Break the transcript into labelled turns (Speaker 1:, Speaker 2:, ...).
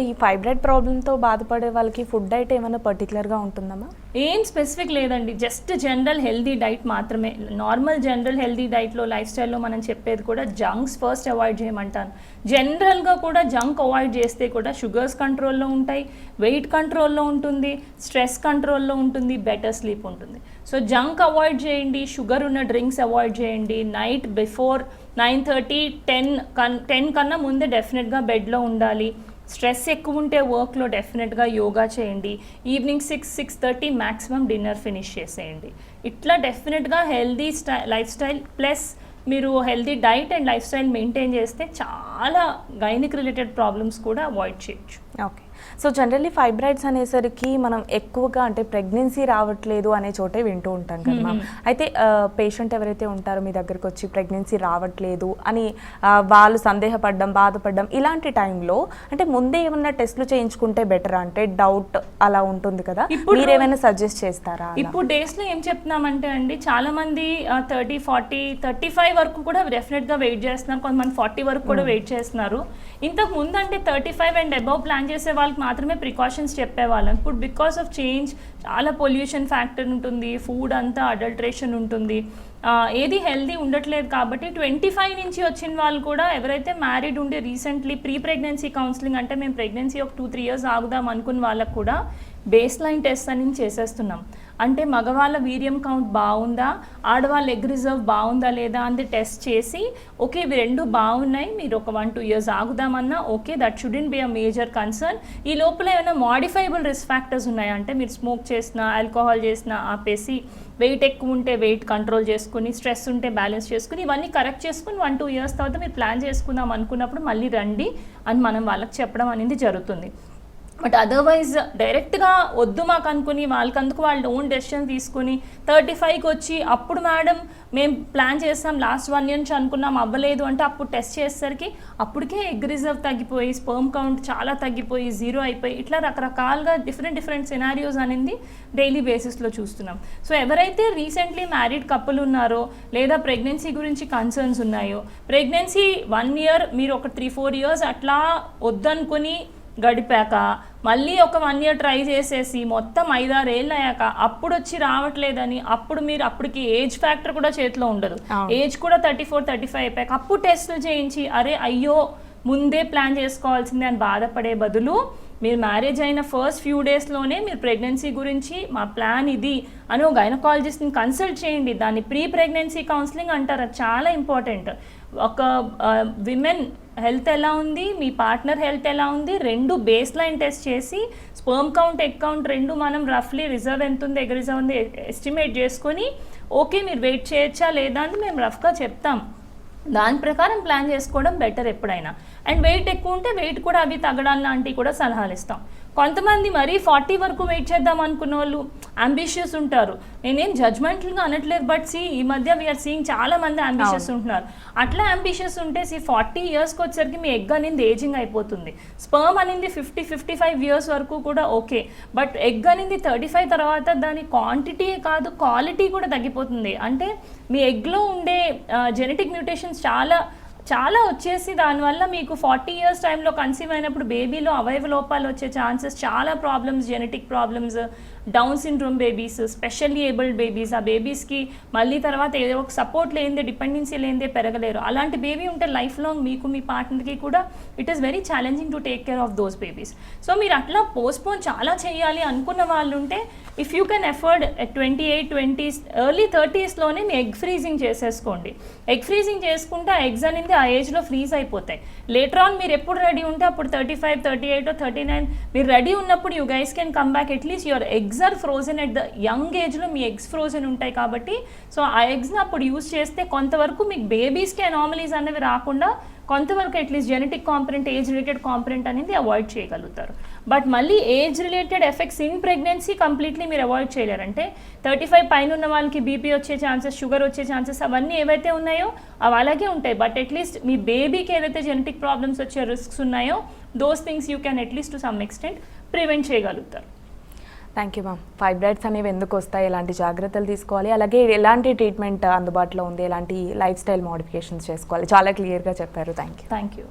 Speaker 1: ఈ ఫైబ్రాయిడ్ ప్రాబ్లంతో బాధపడే వాళ్ళకి ఫుడ్ డైట్ ఏమైనా పర్టికులర్గా ఉంటుందమ్మా
Speaker 2: ఏం స్పెసిఫిక్ లేదండి. జస్ట్ జనరల్ హెల్దీ డైట్ మాత్రమే. నార్మల్ జనరల్ హెల్దీ డైట్లో లైఫ్ స్టైల్లో మనం చెప్పేది కూడా జంక్స్ ఫస్ట్ అవాయిడ్ చేయమంటాను. జనరల్గా కూడా జంక్ అవాయిడ్ చేస్తే కూడా షుగర్స్ కంట్రోల్లో ఉంటాయి వెయిట్ కంట్రోల్లో ఉంటుంది స్ట్రెస్ కంట్రోల్లో ఉంటుంది బెటర్ స్లీప్ ఉంటుంది. సో జంక్ అవాయిడ్ చేయండి షుగర్ ఉన్న డ్రింక్స్ అవాయిడ్ చేయండి. Night before nine thirty ten కన్ టెన్ కన్నా ముందే డెఫినెట్గా బెడ్లో ఉండాలి. స్ట్రెస్ ఎక్కువ ఉంటే వర్క్లో డెఫినెట్గా యోగా చేయండి. Evening six six thirty maximum dinner finish చేసేయండి. ఇట్లా డెఫినెట్గా హెల్దీ స్టై లైఫ్ స్టైల్ ప్లస్ మీరు healthy diet and life style maintain చేస్తే చాలా గైనిక్ రిలేటెడ్ ప్రాబ్లమ్స్ కూడా అవాయిడ్ చేయొచ్చు.
Speaker 1: ఓకే సో జనరల్లీ ఫైబ్రాయిడ్స్ అనేసరికి మనం ఎక్కువగా అంటే ప్రెగ్నెన్సీ రావట్లేదు అనే చోటే వింటూ ఉంటాం కదా మ్యామ్ అయితే పేషెంట్ ఎవరైతే ఉంటారో మీ దగ్గరకు వచ్చి ప్రెగ్నెన్సీ రావట్లేదు అని వాళ్ళు సందేహపడ్డం బాధపడ్డం ఇలాంటి టైంలో అంటే ముందే ఏమన్నా టెస్ట్లు చేయించుకుంటే బెటర్ అంటే డౌట్ అలా ఉంటుంది కదా.
Speaker 2: ఇప్పుడు-
Speaker 1: మీరేమైనా సజెస్ట్ చేస్తారా?
Speaker 2: ఇప్పుడు డేస్లో ఏం చెప్తున్నామంటే అండి చాలా మంది థర్టీ ఫార్టీ థర్టీ ఫైవ్ వరకు కూడా డెఫినెట్గా వెయిట్ చేస్తున్నారు. కొంతమంది ఫార్టీ వరకు కూడా వెయిట్ చేస్తున్నారు. ఇంతకు ముందు అంటే thirty five and above plan చేసే వాళ్ళకి మాత్రమే ప్రికాషన్స్ చెప్పేవాళ్ళం. ఇప్పుడు బికాస్ ఆఫ్ చేంజ్ చాలా పొల్యూషన్ ఫ్యాక్టర్ ఉంటుంది ఫుడ్ అంతా అడల్ట్రేషన్ ఉంటుంది. ఏది హెల్దీ ఉండట్లేదు కాబట్టి ట్వంటీ ఫైవ్ నుంచి వచ్చిన వాళ్ళు కూడా ఎవరైతే మ్యారీడ్ ఉండి రీసెంట్లీ ప్రీ ప్రెగ్నెన్సీ కౌన్సిలింగ్ అంటే మేము ప్రెగ్నెన్సీ ఒక టూ త్రీ ఇయర్స్ ఆగుదాం అనుకున్న వాళ్ళకు కూడా బేస్ లైన్ టెస్ట్ అని చేసేస్తున్నాం. అంటే మగవాళ్ళ వీర్యం కౌంట్ బాగుందా? ఆడవాళ్ళ ఎగ్ రిజర్వ్ బాగుందా లేదా అని టెస్ట్ చేసి ఓకే ఇవి రెండు బాగున్నాయి మీరు ఒక one two years ఆగుదామన్నా okay that shouldn't be a major concern. ఈ లోపల ఏమైనా మాడిఫైబుల్ రిస్క్ ఫ్యాక్టర్స్ ఉన్నాయా? అంటే మీరు స్మోక్ చేసినా ఆల్కహాల్ చేసినా ఆపేసి వెయిట్ ఎక్కువ ఉంటే వెయిట్ కంట్రోల్ చేసుకుని స్ట్రెస్ ఉంటే బ్యాలెన్స్ చేసుకుని ఇవన్నీ కరెక్ట్ చేసుకుని వన్ టూ ఇయర్స్ తర్వాత మీరు ప్లాన్ చేసుకుందాం అనుకున్నప్పుడు మళ్ళీ రండి అని మనం వాళ్ళకి చెప్పడం అనేది జరుగుతుంది. బట్ అదర్వైజ్ డైరెక్ట్గా వద్దు మాకు అనుకుని వాళ్ళకందుకు వాళ్ళు ఓన్ డెసిషన్ తీసుకుని థర్టీ ఫైవ్కి వచ్చి అప్పుడు మేడం మేము ప్లాన్ చేస్తాం లాస్ట్ వన్ ఇయర్ నుంచి అనుకున్నాం అవ్వలేదు అంటే అప్పుడు టెస్ట్ చేసేసరికి అప్పటికే ఎగ్ రిజర్వ్ తగ్గిపోయి స్పర్మ్ కౌంట్ చాలా తగ్గిపోయి జీరో అయిపోయి ఇట్లా రకరకాలుగా డిఫరెంట్ డిఫరెంట్ సినారియోస్ అనేది డైలీ బేసిస్లో చూస్తున్నాం. సో ఎవరైతే రీసెంట్లీ మ్యారీడ్ కపుల్ ఉన్నారో లేదా ప్రెగ్నెన్సీ గురించి కన్సర్న్స్ ఉన్నాయో ప్రెగ్నెన్సీ వన్ ఇయర్ మీరు ఒక త్రీ ఫోర్ ఇయర్స్ అట్లా వద్దనుకుని గడిపాక మళ్ళీ ఒక వన్ ఇయర్ ట్రై చేసేసి మొత్తం ఐదారు ఏళ్ళు అయ్యాక అప్పుడు వచ్చి రావట్లేదని అప్పుడు మీరు అప్పటికి ఏజ్ ఫ్యాక్టర్ కూడా చేతిలో ఉండదు. ఏజ్ కూడా థర్టీ ఫోర్ థర్టీ ఫైవ్ అయిపోయాక అప్పుడు టెస్టులు చేయించి అరే అయ్యో ముందే ప్లాన్ చేసుకోవాల్సిందే అని బాధపడే బదులు మీరు మ్యారేజ్ అయిన ఫస్ట్ ఫ్యూ డేస్లోనే మీరు ప్రెగ్నెన్సీ గురించి మా ప్లాన్ ఇది అని ఒక గైనకాలజిస్ట్ని కన్సల్ట్ చేయండి. దాన్ని ప్రీ ప్రెగ్నెన్సీ కౌన్సిలింగ్ అంటారు. అది చాలా ఇంపార్టెంట్ ఒక విమెన్ హెల్త్ ఎలా ఉంది మీ పార్ట్నర్ హెల్త్ ఎలా ఉంది రెండు బేస్ లైన్ టెస్ట్ చేసి స్పర్మ్ కౌంట్ ఎగ్ కౌంట్ రెండు మనం రఫ్లీ రిజర్వ్ ఎంత ఉంది ఎగ్ రిజర్వ్ ఉంది ఎస్టిమేట్ చేసుకొని ఓకే మీరు వెయిట్ చేయొచ్చా లేదా అని మేము రఫ్గా చెప్తాం. దాని ప్రకారం ప్లాన్ చేసుకోవడం బెటర్ ఎప్పుడైనా. అండ్ వెయిట్ ఎక్కువ ఉంటే వెయిట్ కూడా అవి తగ్గడాలు లాంటివి కూడా సలహాలు ఇస్తాం. కొంతమంది మరీ ఫార్టీ వరకు వెయిట్ చేద్దాం అనుకున్న వాళ్ళు అంబిషియస్ ఉంటారు. నేనేం జడ్జ్మెంటల్గా అనట్లేదు బట్ సి ఈ మధ్య వీఆర్ సీయింగ్ చాలా మంది అంబిషియస్ ఉంటున్నారు. అట్లా అంబిషియస్ ఉంటే సి ఫార్టీ ఇయర్స్కి వచ్చేసరికి మీ ఎగ్ అనేది ఏజింగ్ అయిపోతుంది. స్పర్మ్ అనేది ఫిఫ్టీ ఫిఫ్టీ ఫైవ్ ఇయర్స్ వరకు కూడా ఓకే బట్ ఎగ్ అనేది థర్టీ ఫైవ్ తర్వాత దాని క్వాంటిటీ కాదు క్వాలిటీ కూడా తగ్గిపోతుంది. అంటే మీ ఎగ్లో ఉండే జెనెటిక్ మ్యూటేషన్స్ చాలా చాలా వచ్చేసి దానివల్ల మీకు ఫార్టీ ఇయర్స్ టైంలో కన్సీవ్ అయినప్పుడు బేబీలో అవయవ లోపాలు వచ్చే ఛాన్సెస్ చాలా problems genetic problems Down syndrome babies specially abled babies ఆ బేబీస్కి మళ్ళీ తర్వాత ఏదో ఒక సపోర్ట్ లేనిదే డిపెండెన్సీ లేనిదే పెరగలేరు. అలాంటి బేబీ ఉంటే లైఫ్ లాంగ్ మీకు మీ పార్ట్నర్కి కూడా it is very challenging to take care of those babies so మీరు అట్లా పోస్ట్పోన్ చాలా చేయాలి అనుకున్న వాళ్ళు ఉంటే if you can afford twenty eight twenties early థర్టీస్లోనే మీ ఎగ్ ఫ్రీజింగ్ చేసేసుకోండి. ఎగ్ ఫ్రీజింగ్ చేసుకుంటే ఆ ఎగ్స్ అనేది ఆ ఏజ్లో ఫ్రీజ్ అయిపోతాయి. లేటర్ ఆన్ మీరు ఎప్పుడు రెడీ ఉంటే అప్పుడు thirty five thirty eight thirty nine మీరు రెడీ ఉన్నప్పుడు you guys can come back at least your eggs are frozen at the young ఏజ్లో మీ ఎగ్స్ ఫ్రోజన్ ఉంటాయి కాబట్టి. సో ఆ ఎగ్స్ని అప్పుడు యూస్ చేస్తే కొంతవరకు మీకు బేబీస్కి అనామలీస్ అనేవి రాకుండా కొంతవరకు at least genetic component age related component అనేది అవాయిడ్ చేయగలుగుతారు. బట్ మళ్ళీ age related effects in pregnancy completely మీరు అవాయిడ్ చేయలేరంటే థర్టీ ఫైవ్ పైన ఉన్న వాళ్ళకి బీపీ వచ్చే ఛాన్సెస్ షుగర్ వచ్చే ఛాన్సెస్ అవన్నీ ఏవైతే ఉన్నాయో అవి అలాగే ఉంటాయి. బట్ అట్లీస్ట్ మీ బేబీకి ఏదైతే జెనెటిక్ ప్రాబ్లమ్స్ వచ్చే రిస్క్స్ ఉన్నాయో those things you can at least to some extent prevent చేయగలుగుతారు.
Speaker 1: థ్యాంక్ యూ మ్యామ్ ఫైబ్రాయిడ్స్ అనేవి ఎందుకు వస్తాయి? ఎలాంటి జాగ్రత్తలు తీసుకోవాలి? అలాగే ఎలాంటి ట్రీట్మెంట్ అందుబాటులో ఉంది? ఎలాంటి లైఫ్ స్టైల్ మోడిఫికేషన్స్ చేసుకోవాలి? చాలా క్లియర్గా చెప్పారు. Thank you
Speaker 2: thank you